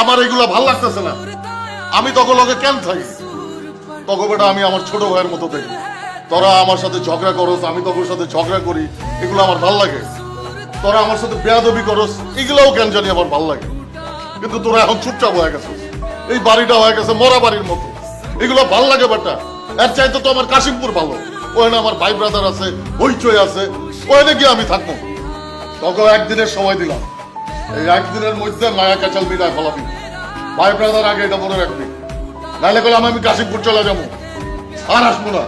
আমার এগুলো ভালো লাগতেছে না। আমি তখন লগে কেন থাকি তখন বেটা আমি আমার ছোট ভাইয়ের মতো দেখি। তোরা আমার সাথে ঝগড়া করস, আমি তোর সাথে ঝগড়া করি, এগুলো আমার ভালো লাগে। তোরা আমার সাথে বেয়াদবি করস, এগুলোও কেন জানি আমার ভালো লাগে। কিন্তু তোরা এখন চুপচাপ হয়ে গেছে এই বাড়িটা হয়ে গেছে মরা বাড়ির মতো। এগুলো ভালো লাগে বেটা। এর চাইতে তো আমার কাশিমপুর ভালো। ওখানে আমার ভাই ব্রাদার আছে, হইচই আছে। ওখানে গিয়ে আমি থাকব। তখন একদিনের সময় দিলাম। এই একদিনের মধ্যে মায়া কাঁচাল বিদায় ফলাবি। ভাই ব্রাদার, আগে এটা মনে রাখবি। নাহলে করলাম আমি কাশিমপুর চলে যাব। আর আসব না।